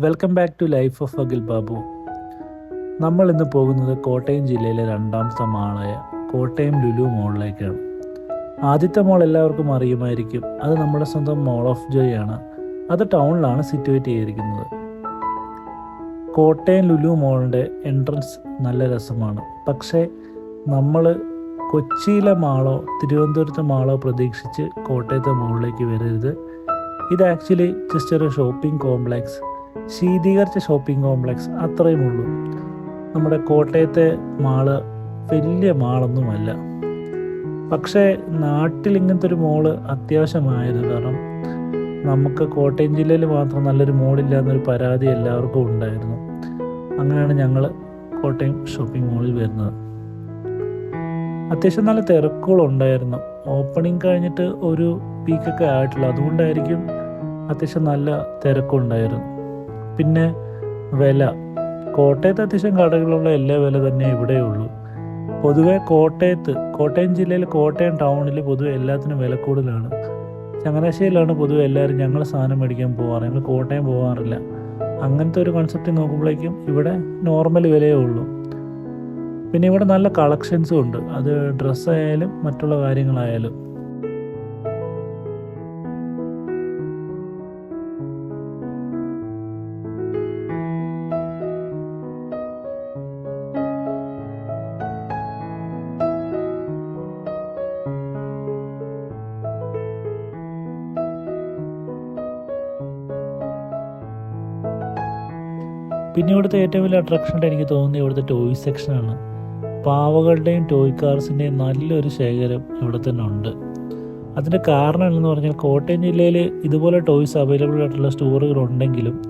Welcome back to life of Akhil Babu നമ്മൾ ഇന്ന് പോകുന്നത് കോട്ടയം ജില്ലയിലെ രണ്ടാമത്തെ മാളായ കോട്ടയം ലുലു മോളിലേക്കാണ്. ആദ്യത്തെ മോൾ എല്ലാവർക്കും അറിയുമായിരിക്കും. അത് നമ്മുടെ സ്വന്തം മോൾ ഓഫ് ജോയ് ആണ്. അത് ടൗണിലാണ് സിറ്റുവേറ്റ് ചെയ്തിരിക്കുന്നത്. കോട്ടയം ലുലു മോളിന്റെ എൻട്രൻസ് നല്ല രസമാണ്. പക്ഷേ നമ്മൾ കൊച്ചിയിലെ മാളോ തിരുവനന്തപുരത്തെ മാളോ പ്രതീക്ഷിച്ച് കോട്ടയത്തെ മോളിലേക്ക് വരരുത്. ഇത് ആക്ച്വലി ജസ്റ്റ് ഒരു ഷോപ്പിംഗ് കോംപ്ലക്സ് ശീതീകരിച്ച ഷോപ്പിംഗ് കോംപ്ലക്സ് അത്രയും ഉള്ളൂ. നമ്മുടെ കോട്ടയത്തെ മാൾ വലിയ മാളൊന്നുമല്ല. പക്ഷേ നാട്ടിൽ ഇങ്ങനത്തെ ഒരു മോൾ അത്യാവശ്യമായിരുന്നു. കാരണം നമുക്ക് കോട്ടയം ജില്ലയിൽ മാത്രം നല്ലൊരു മോളില്ല എന്നൊരു പരാതി എല്ലാവർക്കും ഉണ്ടായിരുന്നു. അങ്ങനെയാണ് ഞങ്ങൾ കോട്ടയം ഷോപ്പിംഗ് മോളിൽ വരുന്നത്. അത്യാവശ്യം നല്ല തിരക്കുകളുണ്ടായിരുന്നു. ഓപ്പണിംഗ് കഴിഞ്ഞിട്ട് ഒരു പീക്കൊക്കെ ആയിട്ടുള്ളൂ അതുകൊണ്ടായിരിക്കും അത്യാവശ്യം നല്ല തിരക്കുണ്ടായിരുന്നു. പിന്നെ വില. കോട്ടയത്ത് അത്യാവശ്യം കടകളുള്ള എല്ലാ വില തന്നെ ഇവിടെയുള്ളൂ പൊതുവെ കോട്ടയത്ത് കോട്ടയം ജില്ലയിൽ കോട്ടയം ടൗണിൽ പൊതുവെ എല്ലാത്തിനും വില കൂടുതലാണ്. ചങ്ങനാശ്ശേരിയിലാണ് പൊതുവെ എല്ലാവരും ഞങ്ങൾ സാധനം മേടിക്കാൻ പോകാറ് ഞങ്ങൾ കോട്ടയം പോകാറില്ല അങ്ങനത്തെ ഒരു കൺസെപ്റ്റ് നോക്കുമ്പോഴേക്കും ഇവിടെ നോർമൽ വിലയേ ഉള്ളൂ. പിന്നെ ഇവിടെ നല്ല കളക്ഷൻസും ഉണ്ട്. അത് ഡ്രസ്സായാലും മറ്റുള്ള കാര്യങ്ങളായാലും. പിന്നെ ഇവിടുത്തെ ഏറ്റവും വലിയ അട്രാക്ഷൻ എനിക്ക് തോന്നുന്നത് ഇവിടുത്തെ ടോയ് സെക്ഷനാണ് പാവകളുടെയും ടോയ് കാർസിന്റെയും നല്ലൊരു ശേഖരം ഇവിടെ തന്നെ ഉണ്ട്. അതിന്റെ കാരണം എന്ന് പറഞ്ഞാൽ കോട്ടയം ജില്ലയിൽ ഇതുപോലെ ടോയ്സ് അവൈലബിൾ ആയിട്ടുള്ള സ്റ്റോറുകൾ ഉണ്ടെങ്കിലും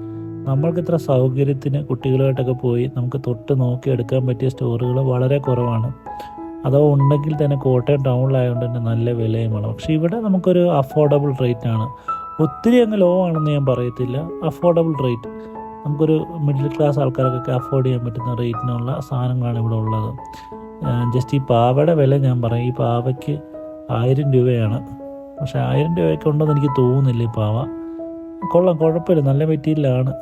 നമ്മൾക്ക് ഇത്ര സൗകര്യത്തിന് കുട്ടികളുമായിട്ടൊക്കെ പോയി നമുക്ക് തൊട്ട് നോക്കി എടുക്കാൻ പറ്റിയ സ്റ്റോറുകൾ വളരെ കുറവാണ്. അഥവാ ഉണ്ടെങ്കിൽ തന്നെ കോട്ടയം ടൗണിലായതുകൊണ്ട് തന്നെ നല്ല വിലയുമാണ്. പക്ഷേ ഇവിടെ നമുക്കൊരു അഫോർഡബിൾ റേറ്റ് ആണ്. ഒത്തിരി അങ്ങ് ലോ ആണെന്ന് ഞാൻ പറയത്തില്ല. അഫോർഡബിൾ റേറ്റ് നമുക്കൊരു മിഡിൽ ക്ലാസ് ആൾക്കാർക്കൊക്കെ അഫോർഡ് ചെയ്യാൻ പറ്റുന്ന റേറ്റിനുള്ള സാധനങ്ങളാണ് ഇവിടെ ഉള്ളത്. ജസ്റ്റ് ഈ പാവയുടെ വില ഞാൻ പറയും. ഈ പാവയ്ക്ക് ആയിരം രൂപയാണ്. പക്ഷേ ആയിരം രൂപയൊക്കെ ഉണ്ടെന്ന് എനിക്ക് തോന്നുന്നില്ല ഈ പാവ. കൊള്ളാം കുഴപ്പമില്ല. നല്ല മെറ്റീരിയലാണ്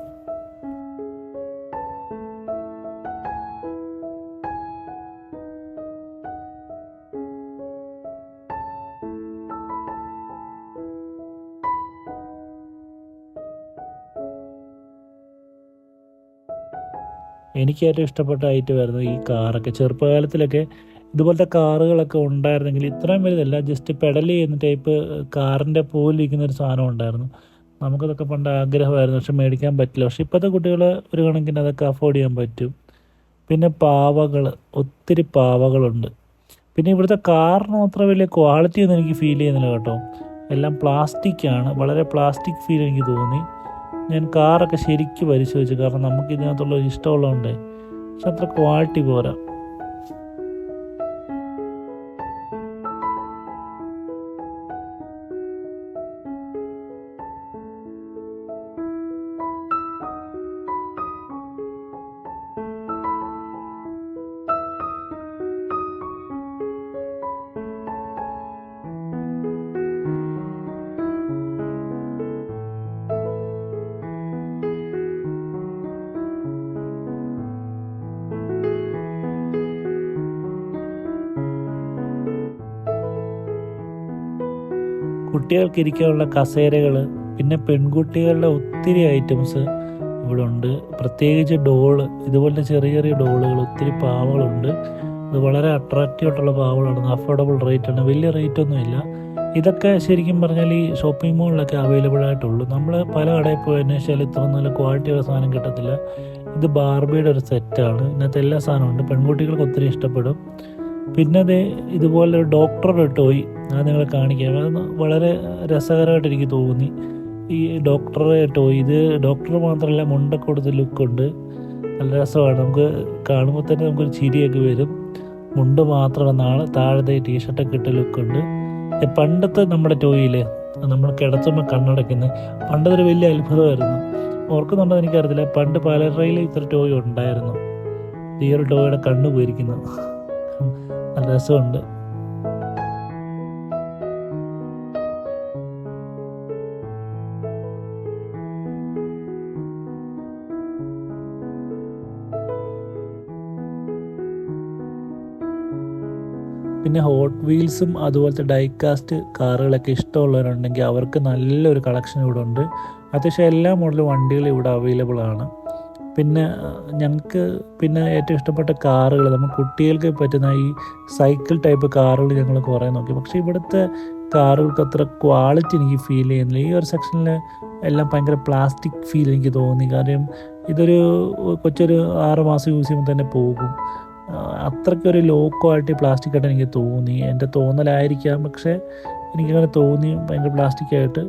എനിക്ക് ഏറ്റവും ഇഷ്ടപ്പെട്ട ഐറ്റം ആയിരുന്നു ഈ കാറൊക്കെ ചെറുപ്പകാലത്തിലൊക്കെ ഇതുപോലത്തെ കാറുകളൊക്കെ ഉണ്ടായിരുന്നെങ്കിൽ ഇത്രയും വലുതല്ല ജസ്റ്റ് പെഡൽ ചെയ്യുന്ന ടൈപ്പ് കാറിന്റെ പോലിരിക്കുന്ന ഒരു സാധനം ഉണ്ടായിരുന്നു. നമുക്കതൊക്കെ പണ്ട് ആഗ്രഹമായിരുന്നു പക്ഷെ മേടിക്കാൻ പറ്റില്ല. പക്ഷെ ഇപ്പോഴത്തെ കുട്ടികൾ ഒരു കണക്കിന് അതൊക്കെ അഫോർഡ് ചെയ്യാൻ പറ്റും. പിന്നെ പാവകൾ ഒത്തിരി പാവകളുണ്ട്. പിന്നെ ഇവിടുത്തെ കാറിന് അത്ര വലിയ ക്വാളിറ്റി ഒന്നും എനിക്ക് ഫീൽ ചെയ്യുന്നില്ല കേട്ടോ. എല്ലാം പ്ലാസ്റ്റിക് ആണ്. വളരെ പ്ലാസ്റ്റിക് ഫീൽ എനിക്ക് തോന്നി. ഞാൻ കാറൊക്കെ ശരിക്കും പരിശോധിച്ചു. കാരണം നമുക്ക് ഇതിനകത്തുള്ള ഒരു ഇഷ്ടമുള്ളതുകൊണ്ട്. പക്ഷെ അത്ര ക്വാളിറ്റി പോരാ. കുട്ടികൾക്ക് ഇരിക്കാനുള്ള കസേരകൾ പിന്നെ പെൺകുട്ടികളുടെ ഒത്തിരി ഐറ്റംസ് ഇവിടെ ഉണ്ട് പ്രത്യേകിച്ച് ഡോൾ ഇതുപോലെ ചെറിയ ചെറിയ ഡോളുകൾ ഒത്തിരി പാവകളുണ്ട്. ഇത് വളരെ അട്രാക്റ്റീവ് ആയിട്ടുള്ള പാവകളാണ്. അഫോർഡബിൾ റേറ്റ് ആണ്. വലിയ റേറ്റ് ഒന്നുമില്ല ഇതൊക്കെ ശരിക്കും പറഞ്ഞാൽ ഈ ഷോപ്പിംഗ് മോളിലൊക്കെ അവൈലബിൾ ആയിട്ടുള്ളൂ. നമ്മൾ പല കടയിൽ പോയി അന്വേഷിച്ചാൽ ഇത്ര നല്ല ക്വാളിറ്റിയുള്ള സാധനം കിട്ടത്തില്ല. ഇത് ബാർബിയുടെ ഒരു സെറ്റാണ് ഇതിനകത്ത് എല്ലാ സാധനവും ഉണ്ട്. പെൺകുട്ടികൾക്ക് ഒത്തിരി ഇഷ്ടപ്പെടും. പിന്നെ അത് ഇതുപോലെ ഡോക്ടറുടെ ടോയ് അത് നിങ്ങളെ കാണിക്കാം. അത് വളരെ രസകരമായിട്ട് എനിക്ക് തോന്നി. ഈ ഡോക്ടറെ ടോയ് ഇത് ഡോക്ടർ മാത്രമല്ല മുണ്ടൊക്കെ കൊടുത്ത ലുക്കുണ്ട് നല്ല രസമാണ്. നമുക്ക് കാണുമ്പോൾ തന്നെ നമുക്കൊരു ചിരിയൊക്കെ വരും. മുണ്ട് മാത്രം നാളെ താഴത്തെ ടീഷർട്ടൊക്കെ ഇട്ട ലുക്കുണ്ട് പണ്ടത്തെ നമ്മുടെ ടോയിൽ നമ്മൾ കിടത്തുമ്പോൾ കണ്ണടയ്ക്കുന്നത് പണ്ടതൊരു വലിയ അത്ഭുതമായിരുന്നു. ഓർക്കുന്നുണ്ടോ എനിക്കറിയത്തില്ല. പണ്ട് പലരയിൽ ഇത്ര ടോയ് ഉണ്ടായിരുന്നു. ഈ ഒരു ടോയുടെ കണ്ണു പോയിരിക്കുന്നു. നല്ല രസമുണ്ട്. പിന്നെ ഹോട്ട് വീൽസും അതുപോലത്തെ ഡൈകാസ്റ്റ് കാറുകളൊക്കെ ഇഷ്ടമുള്ളവരുണ്ടെങ്കിൽ അവർക്ക് നല്ലൊരു കളക്ഷൻ ഇവിടെ ഉണ്ട്. അത്യാവശ്യം എല്ലാ മോഡൽ വണ്ടികളും ഇവിടെ അവൈലബിൾ ആണ്. പിന്നെ ഞങ്ങൾക്ക് പിന്നെ ഏറ്റവും ഇഷ്ടപ്പെട്ട കാറുകൾ നമ്മൾ കുട്ടികൾക്ക് പറ്റുന്ന ഈ സൈക്കിൾ ടൈപ്പ് കാറുകൾ ഞങ്ങൾ കുറേ നോക്കി. പക്ഷേ ഇവിടുത്തെ കാറുകൾക്ക് അത്ര ക്വാളിറ്റി എനിക്ക് ഫീൽ ചെയ്യുന്നില്ല. ഈ ഒരു സെക്ഷനിൽ എല്ലാം ഭയങ്കര പ്ലാസ്റ്റിക് ഫീൽ എനിക്ക് തോന്നി. കാര്യം ഇതൊരു കൊച്ചൊരു ആറ് മാസം യൂസ് ചെയ്യുമ്പോൾ തന്നെ പോകും. അത്രയ്ക്കൊരു ലോ ക്വാളിറ്റി പ്ലാസ്റ്റിക് ആയിട്ട് എനിക്ക് തോന്നി. എന്റെ തോന്നലായിരിക്കാം പക്ഷേ എനിക്കങ്ങനെ തോന്നി ഭയങ്കര പ്ലാസ്റ്റിക് ആയിട്ട്.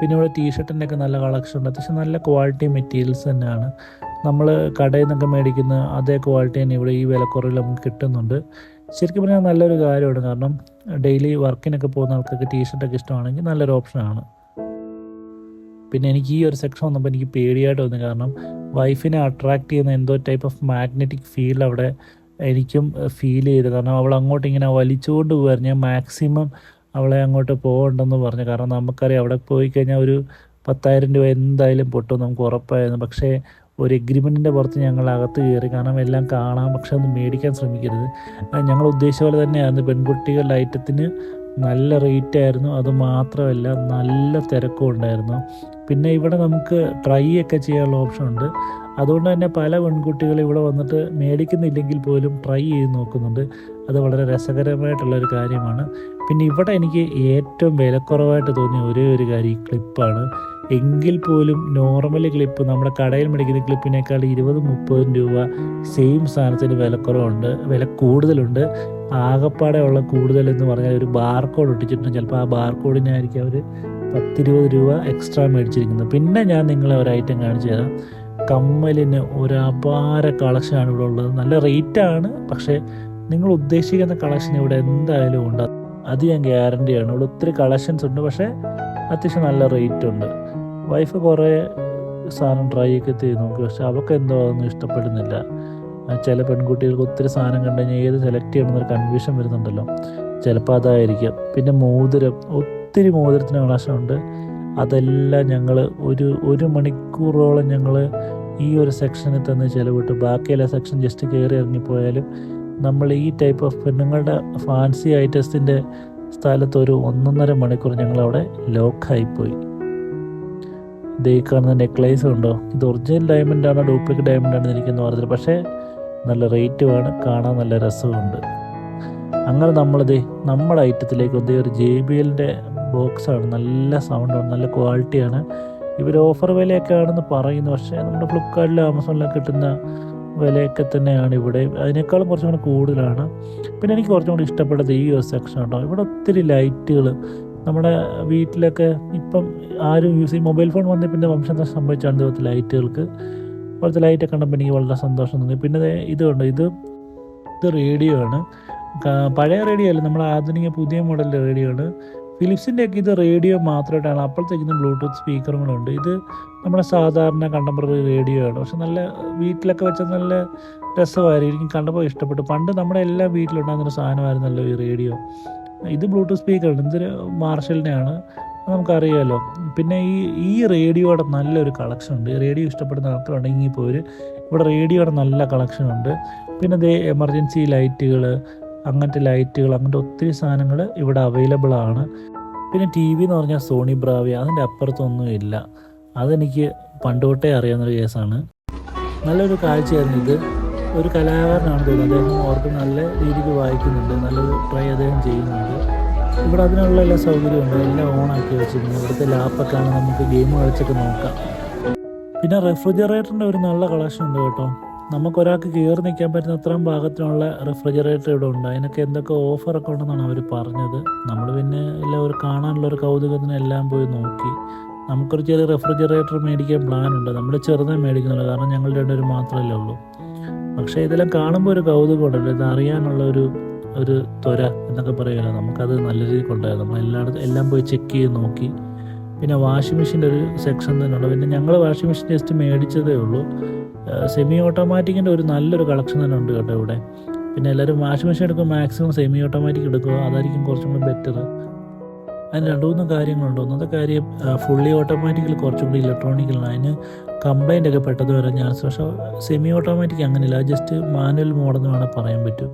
പിന്നെ ഇവിടെ ടീഷർട്ടിന്റെ ഒക്കെ നല്ല കളക്ഷൻ ഉണ്ട് അത്യാവശ്യം നല്ല ക്വാളിറ്റി മെറ്റീരിയൽസ് തന്നെയാണ്. നമ്മൾ കടയിൽ നിന്നൊക്കെ മേടിക്കുന്ന അതേ ക്വാളിറ്റി തന്നെ ഇവിടെ ഈ വിലക്കുറവിൽ നമുക്ക് കിട്ടുന്നുണ്ട്. ശരിക്കും പറഞ്ഞാൽ നല്ലൊരു കാര്യമാണ്. കാരണം ഡെയിലി വർക്കിനൊക്കെ പോകുന്ന ആൾക്കൊക്കെ ടീഷർട്ടൊക്കെ ഇഷ്ടമാണെങ്കിൽ നല്ലൊരു ഓപ്ഷനാണ് പിന്നെ എനിക്ക് ഈ ഒരു സെക്ഷൻ വന്നപ്പോൾ എനിക്ക് പേടിയായിട്ട് തോന്നി. കാരണം വൈഫിനെ അട്രാക്ട് ചെയ്യുന്ന എന്തോ ടൈപ്പ് ഓഫ് മാഗ്നറ്റിക് ഫീൽ അവിടെ എനിക്കും ഫീൽ ചെയ്തു. കാരണം അവൾ അങ്ങോട്ട് ഇങ്ങനെ വലിച്ചുകൊണ്ട് പോകുമായിരുന്നു മാക്സിമം അവളെ അങ്ങോട്ട് പോകണ്ടെന്ന് പറഞ്ഞു. കാരണം നമുക്കറിയാം അവിടെ പോയി കഴിഞ്ഞാൽ ഒരു പത്തായിരം രൂപ എന്തായാലും പൊട്ടും നമുക്ക് ഉറപ്പായിരുന്നു. പക്ഷേ ഒരു എഗ്രിമെന്റിന്റെ പുറത്ത് ഞങ്ങൾ അകത്ത് കയറി. കാരണം എല്ലാം കാണാം പക്ഷെ ഒന്ന് മേടിക്കാൻ ശ്രമിക്കരുത്. ഞങ്ങൾ ഉദ്ദേശിച്ച പോലെ തന്നെയായിരുന്നു. പെൺകുട്ടികളുടെ ഐറ്റത്തിന് നല്ല റേറ്റ് ആയിരുന്നു. അത് മാത്രമല്ല നല്ല തിരക്കും ഉണ്ടായിരുന്നു. പിന്നെ ഇവിടെ നമുക്ക് ട്രൈ ഒക്കെ ചെയ്യാനുള്ള ഓപ്ഷൻ ഉണ്ട്. അതുകൊണ്ട് തന്നെ പല പെൺകുട്ടികളും ഇവിടെ വന്നിട്ട് മേടിക്കുന്നില്ലെങ്കിൽ പോലും ട്രൈ ചെയ്ത് നോക്കുന്നുണ്ട്. അത് വളരെ രസകരമായിട്ടുള്ളൊരു കാര്യമാണ്. പിന്നെ ഇവിടെ എനിക്ക് ഏറ്റവും വിലക്കുറവായിട്ട് തോന്നിയ ഒരേ ഒരു കാര്യം ഈ ക്ലിപ്പാണ് എങ്കിൽ പോലും നോർമൽ ക്ലിപ്പ് നമ്മുടെ കടയിൽ മേടിക്കുന്ന ക്ലിപ്പിനേക്കാൾ ഇരുപത് മുപ്പതും രൂപ സെയിം സാധനത്തിന് വിലക്കുറവുണ്ട് വില കൂടുതലുണ്ട്. ആകപ്പാടെ ഉള്ള കൂടുതൽ എന്ന് പറഞ്ഞാൽ ഒരു ബാർകോഡ് ഒട്ടിച്ചിട്ടുണ്ട്. ചിലപ്പോൾ ആ ബാർകോഡിനായിരിക്കും അവർ പത്തിരുപത് രൂപ എക്സ്ട്രാ മേടിച്ചിരിക്കുന്നത്. പിന്നെ ഞാൻ നിങ്ങളെ ഒരു ഐറ്റം കാണിച്ചു തരാം. കമ്മലിന് ഒരു അപാര കളക്ഷനാണ് ഇവിടെ ഉള്ളത്. നല്ല റേറ്റാണ് പക്ഷേ നിങ്ങൾ ഉദ്ദേശിക്കുന്ന കളക്ഷൻ ഇവിടെ എന്തായാലും ഉണ്ട്. അത് ഞാൻ ഗ്യാരണ്ടിയാണ് ഇവിടെ ഒത്തിരി കളക്ഷൻസ് ഉണ്ട് പക്ഷേ അത്യാവശ്യം നല്ല റേറ്റ് ഉണ്ട്. വൈഫ് കുറേ സാധനം ട്രൈ ഒക്കെ ചെയ്ത് നോക്കി. പക്ഷെ അവൾക്ക് എന്തോ അതൊന്നും ഇഷ്ടപ്പെടുന്നില്ല. ചില പെൺകുട്ടികൾക്ക് ഒത്തിരി സാധനം കണ്ടു കഴിഞ്ഞാൽ ഏത് സെലക്ട് ചെയ്യണമെന്നൊരു കൺഫ്യൂഷൻ വരുന്നുണ്ടല്ലോ. ചിലപ്പോൾ അതായിരിക്കും. പിന്നെ മോതിരം ഒത്തിരി മോതിരത്തിന് കളക്ഷൻ അതെല്ലാം ഞങ്ങൾ ഒരു ഒരു മണിക്കൂറോളം ഞങ്ങൾ ഈ ഒരു സെക്ഷനിൽ തന്നെ ചിലവിട്ടു. ബാക്കിയെല്ലാ സെക്ഷൻ ജസ്റ്റ് കയറി ഇറങ്ങിപ്പോയാലും നമ്മൾ ഈ ടൈപ്പ് ഓഫ് പെണ്ണുങ്ങളുടെ ഫാൻസി ഐറ്റംസിന്റെ സ്ഥലത്ത് ഒരു ഒന്നൊന്നര മണിക്കൂർ ഞങ്ങളവിടെ ലോക്കായിപ്പോയി ഇതേ കാണുന്ന നെക്ലേസ് ഉണ്ടോ? ഇത് ഒറിജിനൽ ഡയമണ്ട് ആണോ ഡ്യൂപ്ലിക്കേറ്റ് ഡയമണ്ട് ആണ് എനിക്കൊന്നും പറഞ്ഞത് പക്ഷേ നല്ല റേറ്റുമാണ് കാണാൻ നല്ല രസമുണ്ട്. അങ്ങനെ നമ്മളിത് നമ്മുടെ ഐറ്റത്തിലേക്ക് ഒന്നേ ഒരു ജെ ബി എല്ലിന്റെ ബോക്സാണ് നല്ല സൗണ്ടാണ് നല്ല ക്വാളിറ്റിയാണ് ഇവർ ഓഫർ വിലയൊക്കെ ആണെന്ന് പറയുന്നു. പക്ഷേ നമ്മുടെ ഫ്ലിപ്കാർട്ടിലും ആമസോണിലൊക്കെ കിട്ടുന്ന വിലയൊക്കെ തന്നെയാണ് ഇവിടെ. അതിനേക്കാളും കുറച്ചും കൂടി കൂടുതലാണ്. പിന്നെ എനിക്ക് കുറച്ചും കൂടി ഇഷ്ടപ്പെട്ടത് ഈ ഒരു സെക്ഷൻ ഉണ്ടോ ഇവിടെ ഒത്തിരി ലൈറ്റുകൾ നമ്മുടെ വീട്ടിലൊക്കെ ഇപ്പം ആരും യൂസ് ചെയ്യും മൊബൈൽ ഫോൺ വന്നേ പിന്നെ വംശനാശം സംഭവിച്ചാണ് ഇതുപോലത്തെ ലൈറ്റുകൾക്ക് പോലത്തെ ലൈറ്റൊക്കെ കണ്ടപ്പോൾ എനിക്ക് വളരെ സന്തോഷം തോന്നി. പിന്നെ ഇത് ഇതുണ്ട് ഇത് ഇത് റേഡിയോ ആണ്. പഴയ റേഡിയോ അല്ല നമ്മുടെ ആധുനിക പുതിയ മോഡൽ റേഡിയോ ആണ്. ഫിലിപ്സിന്റെയൊക്കെ ഇത് റേഡിയോ മാത്രമായിട്ടാണ്. അപ്പോഴത്തേക്കും ബ്ലൂടൂത്ത് സ്പീക്കറും കൂടെ ഉണ്ട് ഇത് നമ്മുടെ സാധാരണ കണ്ടംപററി റേഡിയോ ആണ്. പക്ഷെ നല്ല വീട്ടിലൊക്കെ വെച്ച നല്ല രസമായിരിക്കും. കണ്ടപ്പോൾ ഇഷ്ടപ്പെട്ടു. പണ്ട് നമ്മുടെ എല്ലാ വീട്ടിലുണ്ടാകുന്ന ഒരു സാധനമായിരുന്നല്ലോ ഈ റേഡിയോ ഇത് ബ്ലൂടൂത്ത് സ്പീക്കർ സ്പീക്കറാണ് ഇതൊരു മാർഷലിന്റെയാണ് നമുക്കറിയാമല്ലോ പിന്നെ ഈ ഈ റേഡിയോയുടെ നല്ലൊരു കളക്ഷൻ ഉണ്ട്. റേഡിയോ ഇഷ്ടപ്പെടുന്ന ആൾക്കാരുണ്ടെങ്കിൽ ഇപ്പോൾ ഒരു ഇവിടെ റേഡിയോയുടെ നല്ല കളക്ഷൻ ഉണ്ട്. പിന്നെ ദേ എമർജൻസി ലൈറ്റുകൾ അങ്ങനത്തെ ലൈറ്റുകൾ അങ്ങനത്തെ ഒത്തിരി സാധനങ്ങൾ ഇവിടെ അവൈലബിൾ ആണ്. പിന്നെ ടി വി എന്ന് പറഞ്ഞാൽ സോണി ബ്രാവിയ അതിന്റെ അപ്പുറത്തൊന്നും ഇല്ല. അതെനിക്ക് പണ്ട് തൊട്ടേ അറിയാവുന്നൊരു കേസാണ് നല്ലൊരു കാഴ്ചയായിരുന്നു ഇത്. ഒരു കലാകാരനാണ് തോന്നുന്നത് അദ്ദേഹം ഓർക്ക് നല്ല രീതിക്ക് വായിക്കുന്നുണ്ട് നല്ലൊരു ട്രൈ അദ്ദേഹം ചെയ്യുന്നുണ്ട്. ഇവിടെ അതിനുള്ള എല്ലാ സൗകര്യമുണ്ട് എല്ലാം ഓണാക്കി വെച്ചിരുന്നു ഇവിടുത്തെ ലാപ്പൊക്കെയാണ് നമുക്ക് ഗെയിം കളിച്ചൊക്കെ നോക്കാം. പിന്നെ റെഫ്രിജറേറ്ററിന്റെ ഒരു നല്ല കളക്ഷൻ ഉണ്ട് കേട്ടോ. നമുക്കൊരാൾക്ക് കയറി നിൽക്കാൻ പറ്റുന്ന അത്രയും ഭാഗത്തിനുള്ള റെഫ്രിജറേറ്റർ ഇവിടെ ഉണ്ട്. അതിനൊക്കെ എന്തൊക്കെ ഓഫറൊക്കെ ഉണ്ടെന്നാണ് അവർ പറഞ്ഞത്. നമ്മൾ പിന്നെ എല്ലാം ഒരു കാണാനുള്ള ഒരു കൗതുകത്തിന് എല്ലാം പോയി നോക്കി. നമുക്കൊരു ചെറിയ റെഫ്രിജറേറ്റർ മേടിക്കാൻ പ്ലാൻ ഉണ്ട്. നമ്മൾ ചെറുതായി മേടിക്കുന്നുള്ളൂ. കാരണം ഞങ്ങൾ രണ്ടുപേരും മാത്രമല്ലേ ഉള്ളൂ. പക്ഷേ ഇതെല്ലാം കാണുമ്പോൾ ഒരു കൗതുകമുണ്ടല്ലോ ഇത് അറിയാനുള്ള ഒരു ഒരു ത്വര എന്നൊക്കെ പറയുമല്ലോ. നമുക്കത് നല്ല രീതിക്ക് ഉണ്ടായിരുന്നു നമ്മൾ എല്ലായിടത്തും എല്ലാം പോയി ചെക്ക് ചെയ്ത് നോക്കി. പിന്നെ വാഷിംഗ് മെഷീന്റെ ഒരു സെക്ഷൻ തന്നെ പിന്നെ ഞങ്ങൾ വാഷിംഗ് മെഷീൻ ജസ്റ്റ് മേടിച്ചതേ ഉള്ളൂ. സെമി ഓട്ടോമാറ്റിക്കിന്റെ ഒരു നല്ലൊരു കളക്ഷൻ തന്നെ ഉണ്ട് കേട്ടോ ഇവിടെ. പിന്നെ എല്ലാവരും വാഷിംഗ് മെഷീൻ എടുക്കുമ്പോൾ മാക്സിമം സെമി ഓട്ടോമാറ്റിക് എടുക്കുക. അതായിരിക്കും കുറച്ചും കൂടി ബെറ്റർ അതിന് രണ്ട് മൂന്ന് കാര്യങ്ങളുണ്ട്. ഒന്നാമത്തെ കാര്യം ഫുള്ളി ഓട്ടോമാറ്റിക്കിൽ കുറച്ചും കൂടി ഇലക്ട്രോണിക്കലാണ്. അതിന് കംപ്ലൈന്റ് ഒക്കെ പെട്ടെന്ന് വരാൻ ചാൻസ് പക്ഷേ സെമി ഓട്ടോമാറ്റിക് അങ്ങനെയില്ല ജസ്റ്റ് മാനുവൽ മോഡെന്ന് വേണം പറയാൻ പറ്റും.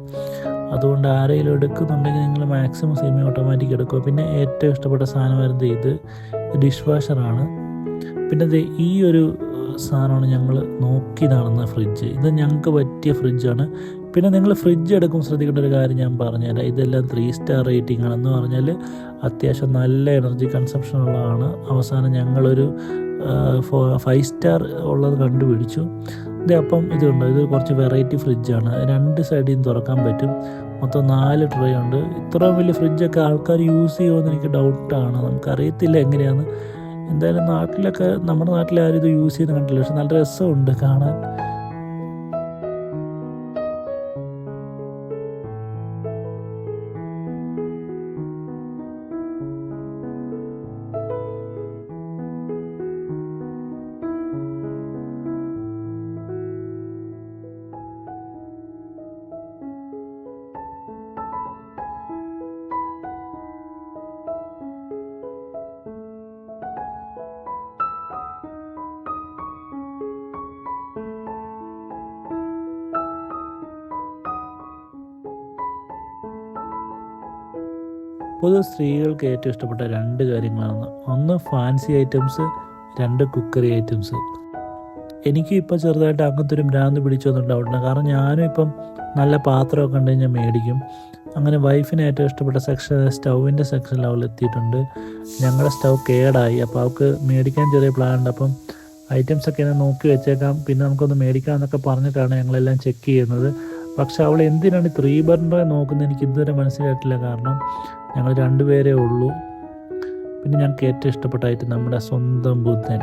അതുകൊണ്ട് ആരെങ്കിലും എടുക്കുന്നുണ്ടെങ്കിൽ നിങ്ങൾ മാക്സിമം സെമി ഓട്ടോമാറ്റിക് എടുക്കുക. പിന്നെ ഏറ്റവും ഇഷ്ടപ്പെട്ട സാധനം വരുന്നത് ഇത്. ഡിഷ് വാഷറാണ് പിന്നെ ഈ ഒരു സാധനമാണ് ഞങ്ങൾ നോക്കി നടന്ന ഫ്രിഡ്ജ് ഇത് ഞങ്ങൾക്ക് പറ്റിയ ഫ്രിഡ്ജാണ് പിന്നെ നിങ്ങൾ ഫ്രിഡ്ജ് എടുക്കും ശ്രദ്ധിക്കേണ്ട ഒരു കാര്യം ഞാൻ പറഞ്ഞുതരാം. ഇതെല്ലാം ത്രീ സ്റ്റാർ റേറ്റിംഗ് ആണെന്ന് പറഞ്ഞാൽ അത്യാവശ്യം നല്ല എനർജി കൺസപ്ഷൻ ഉള്ളതാണ്. അവസാനം ഞങ്ങളൊരു ഫൈവ് സ്റ്റാർ ഉള്ളത് കണ്ടുപിടിച്ചു. ഇത് അപ്പം ഇതുണ്ട്. ഇത് കുറച്ച് വെറൈറ്റി ഫ്രിഡ്ജാണ് രണ്ട് സൈഡിൽ നിന്ന് തുറക്കാൻ പറ്റും. മൊത്തം നാല് ട്രേ ഉണ്ട്. ഇത്രയും വലിയ ഫ്രിഡ്ജൊക്കെ ആൾക്കാർ യൂസ് ചെയ്യുമെന്ന് എനിക്ക് ഡൗട്ടാണ് നമുക്കറിയത്തില്ല എങ്ങനെയാണ് എന്തായാലും നാട്ടിലൊക്കെ നമ്മുടെ നാട്ടിൽ ആരും ഇത് യൂസ് ചെയ്യുന്ന കണ്ടില്ല. പക്ഷെ നല്ല രസമുണ്ട് കാണാൻ. പൊതുവെ സ്ത്രീകൾക്ക് ഏറ്റവും ഇഷ്ടപ്പെട്ട രണ്ട് കാര്യങ്ങളാണ്. ഒന്ന് ഫാൻസി ഐറ്റംസ് രണ്ട് കുക്കറി ഐറ്റംസ് എനിക്ക് ഇപ്പോൾ ചെറുതായിട്ട് അങ്ങനത്തെ ഒരു ഭ്രാന്ത് പിടിച്ചു ഉണ്ടാവില്ല കാരണം ഞാനും ഇപ്പം നല്ല പാത്രമൊക്കെ ഉണ്ടെങ്കിൽ ഞാൻ മേടിക്കും. അങ്ങനെ വൈഫിന് ഏറ്റവും ഇഷ്ടപ്പെട്ട സെക്ഷൻ സ്റ്റൗവിന്റെ സെക്ഷൻ അവൾ എത്തിയിട്ടുണ്ട്. ഞങ്ങളുടെ സ്റ്റൗ കേടായി. അപ്പോൾ അവൾക്ക് മേടിക്കാൻ ചെറിയ പ്ലാൻ ഉണ്ട്. അപ്പം ഐറ്റംസ് ഒക്കെ ഞാൻ നോക്കി വെച്ചേക്കാം. പിന്നെ നമുക്കൊന്ന് മേടിക്കാം എന്നൊക്കെ പറഞ്ഞിട്ടാണ് ഞങ്ങളെല്ലാം ചെക്ക് ചെയ്യുന്നത്. പക്ഷെ അവൾ എന്തിനാണ് ത്രീ ബർണറെ നോക്കുന്നത്? എനിക്ക് ഇതുവരെ മനസ്സിലായിട്ടില്ല കാരണം ഞങ്ങൾ രണ്ടുപേരേ ഉള്ളൂ. പിന്നെ ഞങ്ങൾക്ക് ഏറ്റവും ഇഷ്ടപ്പെട്ടായിട്ട് നമ്മുടെ സ്വന്തം ബുദ്ധൻ.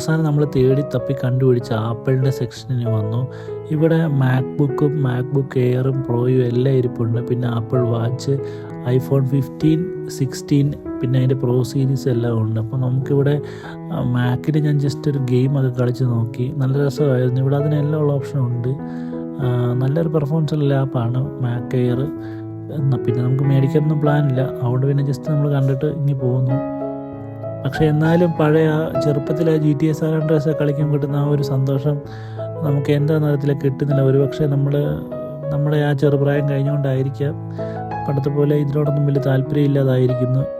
അവസാനം നമ്മൾ തേടി തപ്പി കണ്ടുപിടിച്ച ആപ്പിളിന്റെ സെക്ഷനിൽ വന്നു. ഇവിടെ മാക് ബുക്കും മാക് ബുക്ക് എയറും പ്രോയും എല്ലാം ഇരിപ്പുണ്ട്. പിന്നെ Apple watch iPhone fifteen sixteen പിന്നെ അതിന്റെ പ്രോ സീരീസ് എല്ലാം ഉണ്ട്. അപ്പോൾ നമുക്കിവിടെ മാക്കിൽ ഞാൻ ജസ്റ്റ് ഒരു ഗെയിം ഒക്കെ കളിച്ച് നോക്കി. നല്ല രസമായിരുന്നു. ഇവിടെ അതിനെല്ലാം ഉള്ള ഓപ്ഷനും ഉണ്ട്. നല്ലൊരു പെർഫോമൻസ് ഉള്ള ലാപ്പാണ് മാക്ക് എയർ പിന്നെ നമുക്ക് മേടിക്കാനൊന്നും പ്ലാനില്ല അതുകൊണ്ട് പിന്നെ ജസ്റ്റ് നമ്മൾ കണ്ടിട്ട് ഇനി പോകുന്നു പക്ഷെ എന്നാലും പഴയ ആ ചെറുപ്പത്തിൽ ആ ജി ടി എസ് ആൻഡ്രസ് കളിക്കുമ്പോൾ കിട്ടുന്ന ആ ഒരു സന്തോഷം നമുക്ക് എന്റെ നിറത്തിൽ കിട്ടുന്നില്ല. ഒരുപക്ഷെ നമ്മൾ നമ്മുടെ ആ ചെറുപ്രായം കഴിഞ്ഞുകൊണ്ടായിരിക്കാം. പണ്ടത്തെ പോലെ ഇതിനോടൊന്നും വലിയ താല്പര്യം ഇല്ലാതായിരിക്കുന്നു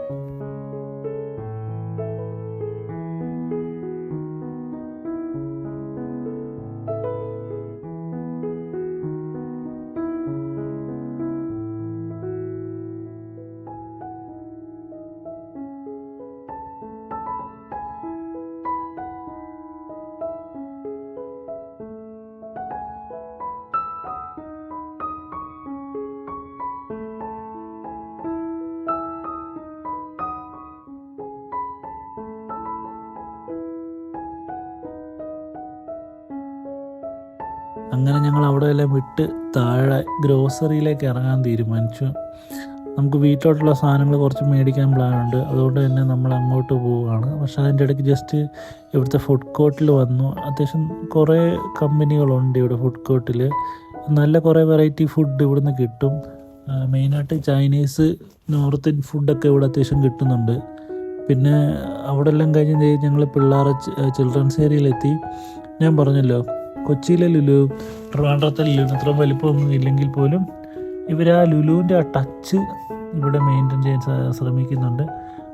അങ്ങനെ ഞങ്ങൾ അവിടെ എല്ലാം വിട്ട് താഴെ ഗ്രോസറിയിലേക്ക് ഇറങ്ങാൻ തീരുമാനിച്ചു. നമുക്ക് വീട്ടിലോട്ടുള്ള സാധനങ്ങൾ കുറച്ച് മേടിക്കാൻ പ്ലാനുണ്ട്. അതുകൊണ്ട് തന്നെ നമ്മൾ അങ്ങോട്ട് പോവുകയാണ്. പക്ഷേ അതിന്റെ ഇടയ്ക്ക് ജസ്റ്റ് ഇവിടുത്തെ ഫുഡ് കോർട്ടിൽ വന്നു. അത്യാവശ്യം കുറേ കമ്പനികളുണ്ട് ഇവിടെ ഫുഡ് കോർട്ടിൽ നല്ല കുറേ വെറൈറ്റി ഫുഡ് ഇവിടുന്ന് കിട്ടും. മെയിനായിട്ട് ചൈനീസ് നോർത്ത് ഇന്ത്യൻ ഫുഡൊക്കെ ഇവിടെ അത്യാവശ്യം കിട്ടുന്നുണ്ട്. പിന്നെ അവിടെ എല്ലാം കഴിഞ്ഞ് ഞങ്ങൾ പിള്ളേരെ ചിൽഡ്രൻസ് ഏരിയയിലെത്തി ഞാൻ പറഞ്ഞല്ലോ കൊച്ചിയിലെ ലുലു ട്രിവാൻഡ്രത്തെ ലുലു അത്ര വലിപ്പമൊന്നും ഇല്ലെങ്കിൽ പോലും ഇവർ ആ ലുലുവിന്റെ ആ ടച്ച് ഇവിടെ മെയിന്റെയിൻ ചെയ്യാൻ ശ്രമിക്കുന്നുണ്ട്.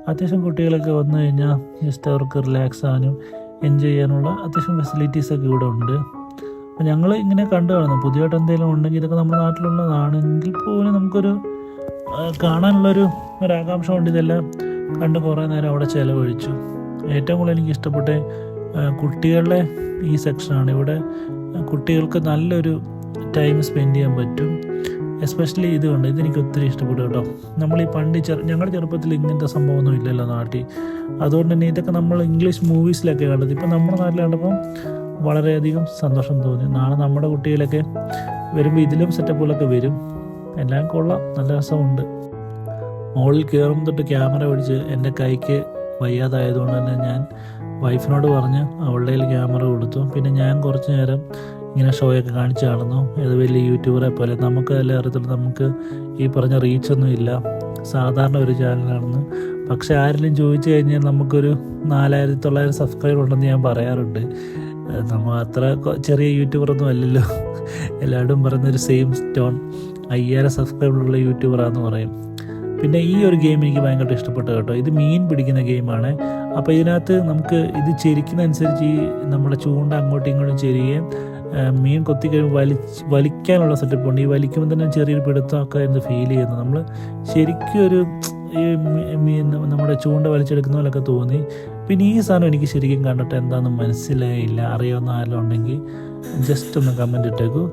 അത്യാവശ്യം കുട്ടികളൊക്കെ വന്നു കഴിഞ്ഞാൽ ജസ്റ്റ് അവർക്ക് റിലാക്സ് ആകാനും എൻജോയ് ചെയ്യാനുള്ള അത്യാവശ്യം ഫെസിലിറ്റീസൊക്കെ ഇവിടെ ഉണ്ട്. അപ്പോൾ ഞങ്ങൾ ഇങ്ങനെ കണ്ടു കാണുന്നു. പുതിയതായിട്ട് എന്തെങ്കിലും ഉണ്ടെങ്കിൽ ഇതൊക്കെ നമ്മുടെ നാട്ടിലുള്ളതാണെങ്കിൽ പോലും നമുക്കൊരു കാണാനുള്ളൊരു ഒരാകാംക്ഷ കൊണ്ട് ഇതെല്ലാം കണ്ട് കുറേ നേരം അവിടെ ചിലവഴിച്ചു. ഏറ്റവും കൂടുതൽ എനിക്ക് ഇഷ്ടപ്പെട്ട കുട്ടികളുടെ ഈ സെക്ഷനാണ്. ഇവിടെ കുട്ടികൾക്ക് നല്ലൊരു ടൈം സ്പെൻഡ് ചെയ്യാൻ പറ്റും. എസ്പെഷ്യലി ഇത് കൊണ്ട് ഇതെനിക്ക് ഒത്തിരി ഇഷ്ടപ്പെട്ടു കേട്ടോ. നമ്മൾ ഈ പണ്ട് ചെറു ഞങ്ങളുടെ ചെറുപ്പത്തിൽ ഇങ്ങനത്തെ സംഭവമൊന്നും ഇല്ലല്ലോ നാട്ടിൽ. അതുകൊണ്ട് തന്നെ ഇതൊക്കെ നമ്മൾ ഇംഗ്ലീഷ് മൂവീസിലൊക്കെ കണ്ടത്. ഇപ്പം നമ്മുടെ നാട്ടിൽ കണ്ടപ്പം വളരെയധികം സന്തോഷം തോന്നി. നാളെ നമ്മുടെ കുട്ടികളൊക്കെ വരുമ്പോൾ ഇതിലും സെറ്റപ്പുകളൊക്കെ വരും. എല്ലാം കൊള്ളാം. നല്ല രസമുണ്ട്. മുകളിൽ കയറും തൊട്ട് ക്യാമറ പിടിച്ച് എന്റെ കൈക്ക് വയ്യാതായതുകൊണ്ട് തന്നെ ഞാൻ വൈഫിനോട് പറഞ്ഞ് അവളുടെ കയ്യിൽ ക്യാമറ കൊടുത്തു. പിന്നെ ഞാൻ കുറച്ച് നേരം ഇങ്ങനെ ഷോയൊക്കെ കാണിച്ച് നടന്നു. അത് വലിയ യൂട്യൂബറെ പോലെ. നമുക്ക് എല്ലാം അറിയത്തില്ല നമുക്ക് ഈ പറഞ്ഞ റീച്ചൊന്നും ഇല്ല. സാധാരണ ഒരു ചാനലാണെന്ന്. പക്ഷെ ആരെങ്കിലും ചോദിച്ചു കഴിഞ്ഞാൽ നമുക്കൊരു നാലായിരത്തി തൊള്ളായിരം സബ്സ്ക്രൈബർ ഉണ്ടെന്ന് ഞാൻ പറയാറുണ്ട്. നമ്മൾ അത്ര ചെറിയ യൂട്യൂബറൊന്നും അല്ലല്ലോ. എല്ലാവരും പറയുന്നൊരു സെയിം സ്റ്റോൺ അയ്യായിരം സബ്സ്ക്രൈബറുള്ള യൂട്യൂബറാന്ന് പറയും. പിന്നെ ഈ ഒരു ഗെയിം എനിക്ക് ഭയങ്കര ഇഷ്ടപ്പെട്ടു കേട്ടോ. ഇത് മീൻ പിടിക്കുന്ന ഗെയിമാണ് അപ്പോൾ ഇതിനകത്ത് നമുക്ക് ഇത് ചെരിക്കുന്ന അനുസരിച്ച് ഈ നമ്മുടെ ചൂണ്ട അങ്ങോട്ടും ഇങ്ങോട്ടും ചെരിയുകയും ആ, മീൻ കൊത്തിക്കഴിയുമ്പോൾ വലിച്ച് വലിക്കാനുള്ള സെറ്റപ്പ് ഉണ്ട്. ഈ വലിക്കുമ്പോൾ തന്നെ ചെറിയൊരു പിടുത്തമൊക്കെ എന്ന് ഫീൽ ചെയ്യുന്നു. നമ്മൾ ശരിക്കും ഒരു ഈ മീൻ നമ്മുടെ ചൂണ്ട വലിച്ചെടുക്കുന്ന പോലൊക്കെ തോന്നി. പിന്നെ ഈ സാധനം എനിക്ക് ശരിക്കും കണ്ടിട്ട് എന്താണെന്ന് മനസ്സിലായില്ല. അറിയാവുന്ന ആരെല്ലാം ഉണ്ടെങ്കിൽ ജസ്റ്റ് ഒന്ന് കമന്റ് ഇട്ടേക്കൂ.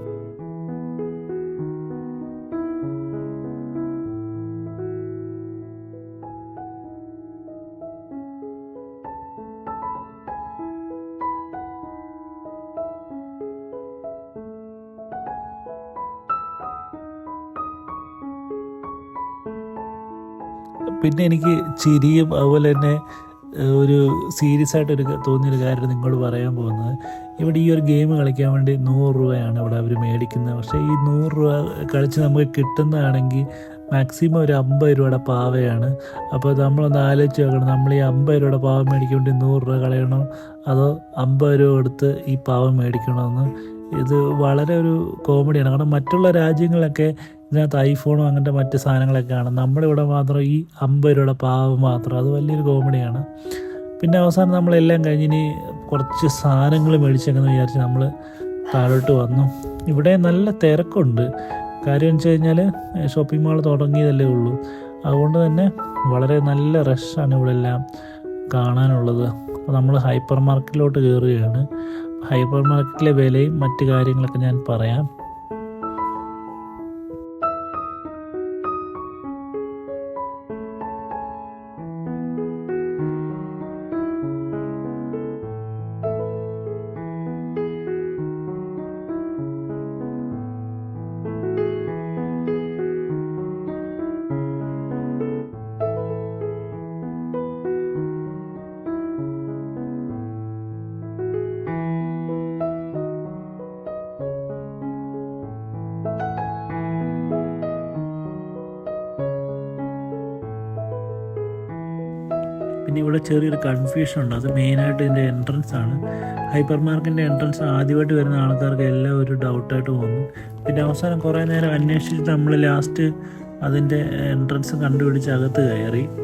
പിന്നെ എനിക്ക് ചിരിയും അതുപോലെ തന്നെ ഒരു സീരിയസ് ആയിട്ടൊരു തോന്നിയൊരു കാര്യം നിങ്ങളോട് പറയാൻ പോകുന്നത്. ഇവിടെ ഈ ഒരു ഗെയിം കളിക്കാൻ വേണ്ടി നൂറ് രൂപയാണ് ഇവിടെ അവർ മേടിക്കുന്നത്. പക്ഷേ ഈ നൂറ് രൂപ കളിച്ച് നമുക്ക് കിട്ടുന്നതാണെങ്കിൽ മാക്സിമം ഒരു അമ്പത് രൂപയുടെ പാവയാണ്. അപ്പോൾ നമ്മളൊന്ന് ആലോചിച്ച് നോക്കണം നമ്മൾ ഈ അമ്പത് രൂപയുടെ പാവ മേടിക്കാൻ വേണ്ടി നൂറ് രൂപ കളയണോ? അതോ അമ്പത് രൂപ കൊടുത്ത് ഈ പാവ മേടിക്കണമെന്ന് ഇത് വളരെ ഒരു കോമഡിയാണ് കാരണം മറ്റുള്ള രാജ്യങ്ങളൊക്കെ ഇതിനകത്ത് ഐഫോണും അങ്ങനത്തെ മറ്റ് സാധനങ്ങളൊക്കെയാണ് നമ്മുടെ ഇവിടെ മാത്രം ഈ അമ്പത് രൂപയുടെ പാവ് മാത്രം. അത് വലിയൊരു കോമഡിയാണ് പിന്നെ അവസാനം നമ്മളെല്ലാം കഴിഞ്ഞ് ഇനി കുറച്ച് സാധനങ്ങൾ മേടിച്ചേക്കെന്ന് വിചാരിച്ച് നമ്മൾ താഴോട്ട് വന്നു. ഇവിടെ നല്ല തിരക്കുണ്ട്. കാര്യം വെച്ച് കഴിഞ്ഞാൽ ഷോപ്പിംഗ് മാൾ തുടങ്ങിയതല്ലേ ഉള്ളൂ. അതുകൊണ്ട് തന്നെ വളരെ നല്ല റഷാണ് ഇവിടെ എല്ലാം കാണാനുള്ളത്. അപ്പോൾ നമ്മൾ ഹൈപ്പർ മാർക്കറ്റിലോട്ട് കയറുകയാണ് ഹൈപ്പർ മാർക്കറ്റിലെ വിലയും മറ്റു കാര്യങ്ങളൊക്കെ ഞാൻ പറയാം. പിന്നെ ഇവിടെ ചെറിയൊരു കൺഫ്യൂഷൻ ഉണ്ട്. അത് മെയിനായിട്ട് ഇതിന്റെ എൻട്രൻസ് ആണ്. ഹൈപ്പർ മാർക്കിന്റെ എൻട്രൻസ് ആദ്യമായിട്ട് വരുന്ന ആൾക്കാർക്ക് എല്ലാം ഒരു ഡൗട്ടായിട്ട് തോന്നും. പിന്നെ അവസാനം കുറേ നേരം അന്വേഷിച്ചിട്ട് നമ്മൾ ലാസ്റ്റ് അതിന്റെ എൻട്രൻസ് കണ്ടുപിടിച്ച് അകത്ത് കയറി.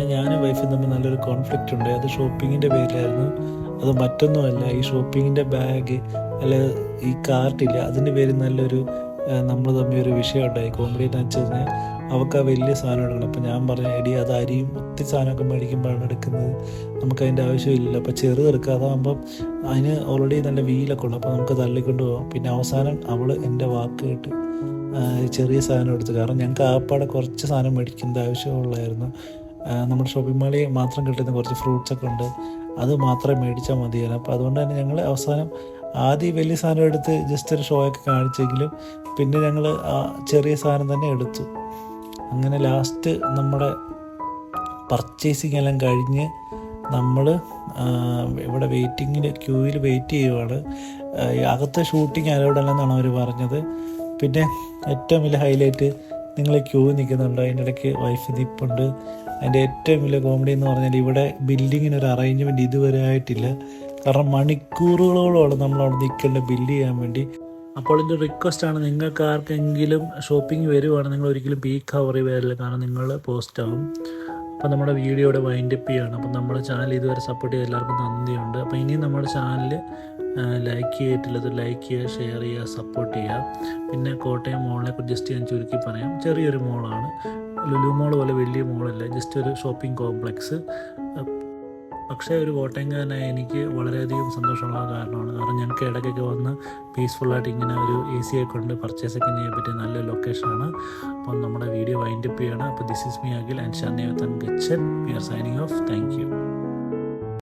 പിന്നെ ഞാനും വൈഫും തമ്മിൽ നല്ലൊരു കോൺഫ്ലിക്റ്റ് ഉണ്ട്. അത് ഷോപ്പിങ്ങിന്റെ പേരിലായിരുന്നു. അത് മറ്റൊന്നുമല്ല ഈ ഷോപ്പിങ്ങിന്റെ ബാഗ് അല്ല ഈ കാർട്ടില്ല അതിന്റെ പേരിൽ നല്ലൊരു നമ്മൾ തമ്മിൽ ഒരു വിഷയം ഉണ്ടായി. കോമഡി എന്ന് വെച്ച് കഴിഞ്ഞാൽ അവൾക്ക് ആ വലിയ സാധനം എടുക്കണം അപ്പം ഞാൻ പറഞ്ഞു എടി അത് അരിയും ഒത്തിരി സാധനമൊക്കെ മേടിക്കുമ്പോഴാണ് എടുക്കുന്നത്. നമുക്ക് അതിന്റെ ആവശ്യമില്ല അപ്പോൾ ചെറുത് എടുക്കാതാകുമ്പം അതിന് ഓൾറെഡി നല്ല വീലൊക്കെ ഉണ്ട്. അപ്പോൾ നമുക്ക് തള്ളിക്കൊണ്ട് പോകാം പിന്നെ അവസാനം അവൾ എന്റെ വാക്ക് കേട്ട് ചെറിയ സാധനം എടുത്തു. കാരണം ഞങ്ങൾക്ക് ആപ്പാടെ കുറച്ച് സാധനം മേടിക്കേണ്ട ആവശ്യമുള്ളായിരുന്നു. നമ്മുടെ ഷോപ്പിംഗ് മാളിൽ മാത്രം കിട്ടുന്ന കുറച്ച് ഫ്രൂട്ട്സ് ഒക്കെ ഉണ്ട്. അത് മാത്രം മേടിച്ചാൽ മതിയായിരുന്നു അപ്പോൾ അതുകൊണ്ട് തന്നെ ഞങ്ങൾ അവസാനം ആദ്യം വലിയ സാധനം എടുത്ത് ജസ്റ്റ് ഒരു ഷോയൊക്കെ കാണിച്ചെങ്കിലും പിന്നെ ഞങ്ങൾ ആ ചെറിയ സാധനം തന്നെ എടുത്തു. അങ്ങനെ ലാസ്റ്റ് നമ്മുടെ പർച്ചേസിങ് എല്ലാം കഴിഞ്ഞ് നമ്മൾ ഇവിടെ വെയിറ്റിങ്ങിൽ ക്യൂവിൽ വെയിറ്റ് ചെയ്യുവാണ്. അകത്തെ ഷൂട്ടിംഗ് അലോഡല്ലെന്നാണ് അവർ പറഞ്ഞത്. പിന്നെ ഏറ്റവും വലിയ ഹൈലൈറ്റ് നിങ്ങൾ ക്യൂ നിൽക്കുന്നുണ്ട്. അതിന്റെ ഇടയ്ക്ക് വൈഫ് നിപ്പുണ്ട്. അതിന്റെ ഏറ്റവും വലിയ കോമഡി എന്ന് പറഞ്ഞാൽ ഇവിടെ ബിൽഡിങ്ങിന് ഒരു അറേഞ്ച്മെന്റ് ഇതുവരെ ആയിട്ടില്ല. കാരണം മണിക്കൂറുകളോളമാണ് നമ്മൾ അവിടെ നിൽക്കേണ്ട ബില്ല് ചെയ്യാൻ വേണ്ടി. അപ്പോൾ എന്റെ റിക്വസ്റ്റ് ആണ് നിങ്ങൾക്ക് ആർക്കെങ്കിലും ഷോപ്പിംഗ് വരുവാണ് നിങ്ങൾ ഒരിക്കലും പീക്ക് കവർ വരില്ല. കാരണം നിങ്ങൾ പോസ്റ്റ് ആവും. അപ്പോൾ നമ്മുടെ വീഡിയോയുടെ വൈൻഡപ്പ് ചെയ്യാണ്. അപ്പോൾ നമ്മുടെ ചാനൽ ഇതുവരെ സപ്പോർട്ട് ചെയ്ത എല്ലാവർക്കും നന്ദിയുണ്ട്. അപ്പോൾ ഇനിയും നമ്മുടെ ചാനൽ ലൈക്ക് ചെയ്തിട്ടില്ലത് ലൈക്ക് ചെയ്യുക ഷെയർ ചെയ്യുക സപ്പോർട്ട് ചെയ്യുക. പിന്നെ കോട്ടയം മോളിനെ കുറിച്ച് ജസ്റ്റ് ഞാൻ ചുരുക്കി പറയാം. ചെറിയൊരു മോളാണ് ലുലു മോൾ പോലെ വലിയ മോളല്ല ജസ്റ്റ് ഒരു ഷോപ്പിംഗ് കോംപ്ലക്സ് പക്ഷേ ഒരു കോട്ടയംകാരനായ എനിക്ക് വളരെയധികം സന്തോഷമുള്ള കാരണമാണ്. കാരണം ഞങ്ങൾക്ക് ഇടയ്ക്കൊക്കെ വന്ന് പീസ്ഫുള്ളായിട്ട് ഇങ്ങനെ ഒരു എ സി ഒക്കെ ഉണ്ട് പർച്ചേസ് ഒക്കെ ചെയ്യാൻ പറ്റിയ നല്ല ലൊക്കേഷനാണ് അപ്പം നമ്മുടെ വീഡിയോ വൈൻഡപ്പ് ചെയ്യണം. അപ്പോൾ this is me Akhil and ഷർണിയ തൻ ഗച്ചൻ we are signing off thank you